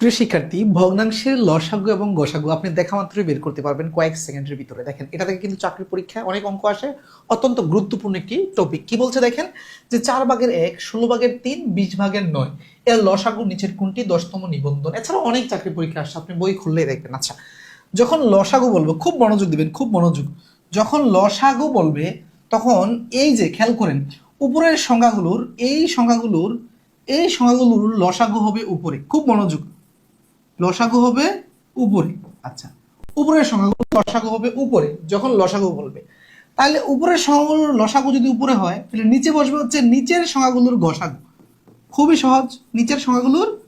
প্রিয় শিক্ষার্থী ভগ্নাংশের লসাগু এবং গোসাগু, আপনি দেখা মাত্রই বের করতে পারবেন কয়েক সেকেন্ডের ভিতরে। দেখেন, এটা থেকে কিন্তু চাকরির পরীক্ষায় অনেক অঙ্ক আসে। অত্যন্ত গুরুত্বপূর্ণ একটি টপিক কি বলছে দেখেন? যে চার ভাগের এক, ষোলো ভাগের তিন, বিশ ভাগের নয়। এর লসাগু নিচের কোনটি? দশতম নিবন্ধন। এছাড়া অনেক চাকরি পরীক্ষা আসছে, আপনি বই খুললেই দেখবেন। আচ্ছা যখন লসাগু বলব, খুব মনোযোগ দিবেন, খুব মনোযোগ। যখন লসাগু বলবে, তখন এই যে, খেয়াল করেন, উপরের সংখ্যাগুলোর, এই সংখ্যাগুলোর এই সংখ্যাগুলোর লসাগু হবে উপরে। খুব মনোযোগ। লসাগু হবে উপরে। আচ্ছা উপরের সংখ্যাগুলো লসাগু হবে উপরে, যখন লসাগু বলবে। তাহলে উপরের সংখ্যাগুলোর লসাগু যদি উপরে হয়, তাহলে নিচে বসবে হচ্ছে নিচের সংখ্যাগুলোর গসাগু। খুবই সহজ, নিচের সংখ্যাগুলোর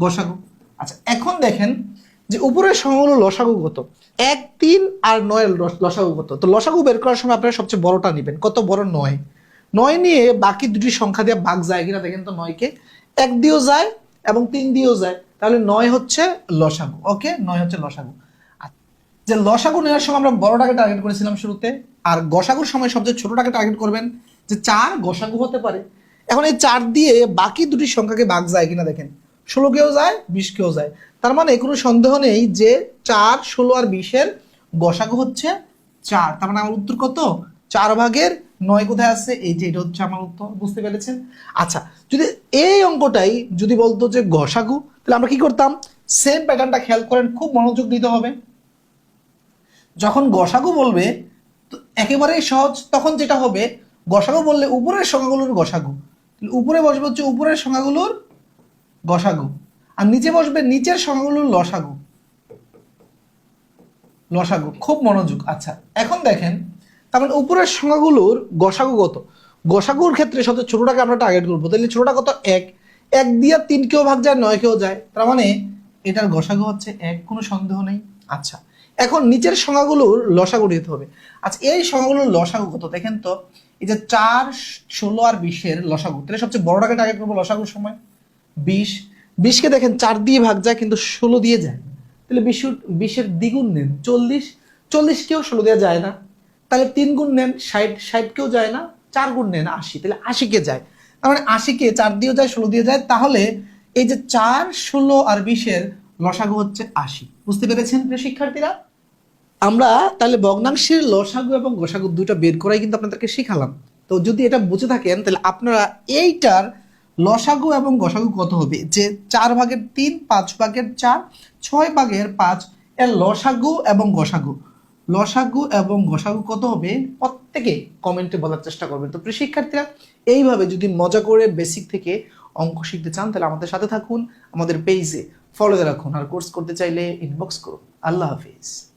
গসাগু। আচ্ছা এখন দেখেন যে উপরের সংখ্যাগুলো লসাগু কত? এক, তিন আর নয়ের লস- লসাগু কত? তো লসাগু বের করার সময় আপনারা সবচেয়ে বড়টা নেবেন। কত বড়? নয়। নয় নিয়ে বাকি দুটি সংখ্যা দিয়ে ভাগ যায় কিনা দেখেন তো নয়কে। এক দিয়েও যায় এবং তিন দিয়েও যায়। তাহলে নয় হচ্ছে লসাগু। ওকে? নয় হচ্ছে লসাগু। যে লসাগু নেওয়ার সময় আমরা বড়টাকে টার্গেট করেছিলাম শুরুতে, আর গসাগুর সময় সবচেয়ে ছোটটাকে টার্গেট করবেন যে চার গসাগু হতে পারে। এখন এই চার দিয়ে বাকি দুটি সংখ্যাকে ভাগ যায় কিনা দেখেন। ষোলো কেও যায়, বিশ কেও যায়। তার মানে কোনো সন্দেহ নেই যে চার, ষোলো আর বিশের গসাগু হচ্ছে চার। তার মানে আমার উত্তর কত? চার ভাগের নয় কোথায় আছে? এই যে এটা হচ্ছে আমার উত্তর, বুঝতে পেরেছেন? আচ্ছা যদি এই অঙ্কটাই যদি বলতো যে গসাগু তাহলে আমরা কি করতাম? সেম প্যাটার্নটা খেয়াল করেন, খুব মনোযোগ দিতে হবে। যখন গসাগু বলবে একেবারেই সহজ, তখন যেটা হবে গসাগু বললে উপরের সংখ্যাগুলোর গসাগু উপরে বসবে হচ্ছে উপরের সংখ্যাগুলোর গসাগু আর নিচে বসবে নিচের সংখ্যাগুলোর লসাগু। লসাগু, খুব মনোযোগ। আচ্ছা এখন দেখেন তার মানে উপরের সংখ্যাগুলোর গসাগু কত? গসাগুর ক্ষেত্রে সবচেয়ে ছোটটাকে আমরা টার্গেট করব। তাহলে ছোটটা কত? এক। এক দিয়ে তিন কেউ ভাগ যায়, নয় কেউ যায়। তার মানে এটার গসাগু হচ্ছে এক, কোনো সন্দেহ নেই। আচ্ছা এখন নিচের সংখ্যাগুলোর লসাগু দিতে হবে। আচ্ছা এই সংখ্যাগুলোর লসাগু কত? দেখেন তো, এই যে চার, ষোলো আর বিশের লসাগু। তাহলে সবচেয়ে বড়টাকে টার্গেট করব লসাগুর সময়। বিশ। বিশকে দেখেন চার দিয়ে ভাগ যায়, কিন্তু ষোলো দিয়ে যায়। তাহলে বিশ বিশের দ্বিগুণ নেন। চল্লিশ। চল্লিশকেও ষোলো দেওয়া যায় না। তাহলে তিন গুণ নেন, ষাট ষাটকেও যায় না, চার গুণ নেন আশি, তাহলে আশিকে যায়। তার মানে আশিকে চার দিয়েও যায়, ষোলো দিয়ে যায়, তাহলে এই যে চার, ষোলো আর বিশের লসাগু হচ্ছে আশি। বুঝতে পেরেছেন প্রিয় শিক্ষার্থীরা? আমরা তাহলে ভগ্নাংশের লসাগু এবং গোসাগু দুইটা বের করাই কিন্তু আপনাদেরকে শিখালাম। তো যদি এটা বুঝে থাকেন, তাহলে আপনারা এইটার লসাগু এবং গসাগু কত হবে? যে চার ভাগের তিন, পাঁচ ভাগের চার, ছয় ভাগের পাঁচ, এর লসাগু এবং গসাগু। লসাগু এবং গসাগু কত হবে? প্রত্যেকে কমেন্টে বলার চেষ্টা করবেন। তো প্রিয় শিক্ষার্থীরা, এইভাবে যদি মজা করে বেসিক থেকে অঙ্ক শিখতে চান, তাহলে আমাদের সাথে থাকুন, আমাদের পেজে ফলো রাখুন আর কোর্স করতে চাইলে ইনবক্স করুন। আল্লাহ হাফিজ।